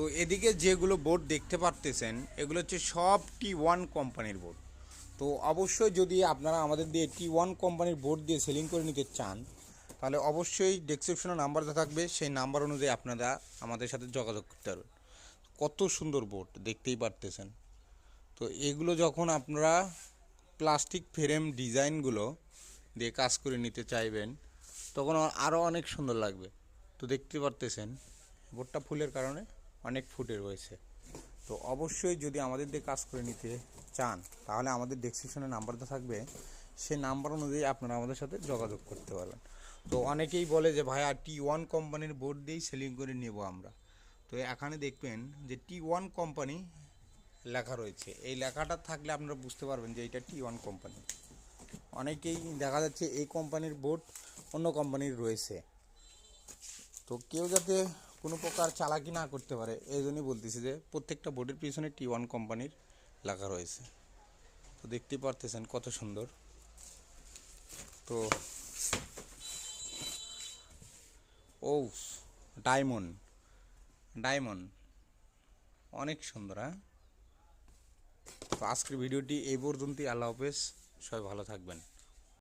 তো এদিকে যেগুলো বোর্ড দেখতে পারতেছেন, এগুলো হচ্ছে সব টি ওয়ান কোম্পানির বোর্ড তো অবশ্যই যদি আপনারা আমাদের দিয়ে টি ওয়ান কোম্পানির বোর্ড দিয়ে সেলিং করে নিতে চান, তাহলে অবশ্যই ডেসক্রিপশনে নাম্বার দেওয়া থাকবে, সেই নাম্বার অনুযায়ী আপনারা আমাদের সাথে যোগাযোগ করতে পারবেন। কত সুন্দর বোর্ড দেখতেই পারতেছেন। তো এগুলো যখন আপনারা প্লাস্টিক ফ্রেম ডিজাইনগুলো দিয়ে কাজ করে নিতে চাইবেন, তখন আরও অনেক সুন্দর লাগবে। তো দেখতে পারতেছেন বোর্ডটা ফুলের কারণে। অনেক ফুটে রয়েছে। তো অবশ্যই যদি আমাদের দিয়ে কাজ করে নিতে চান, তাহলে আমাদের ডেসক্রিপশনে নাম্বারটা থাকবে। সেই নাম্বার অনুযায়ী আপনারা আমাদের সাথে যোগাযোগ করতে পারবেন। তো অনেকেই বলে যে, ভাইয়া টি ওয়ান কোম্পানির বোর্ড দিয়েই সেলিং করে নেব আমরা। তো এখানে দেখবেন যে টি ওয়ান কোম্পানি লেখা রয়েছে। এই লেখাটা থাকলে আপনারা বুঝতে পারবেন যে, এটা টি ওয়ান কোম্পানি। অনেকেই দেখা যাচ্ছে এই কোম্পানির বোর্ড অন্য কোম্পানির রয়েছে। তো কেউ যাতে কোনো প্রকার চালাকি না করতে পারে, এই জন্যই বলতেছি যে প্রত্যেকটা বোর্ডের পিছনে টি ওয়ান কোম্পানির লেখা রয়েছে। তো দেখতেই পারতেছেন কত সুন্দর। তো ও, ডায়মন্ড ডায়মন্ড, অনেক সুন্দর হ্যাঁ? তো আজকের ভিডিওটি এই পর্যন্তই, আল্লাহ হাফেজ, সবাই ভালো থাকবেন।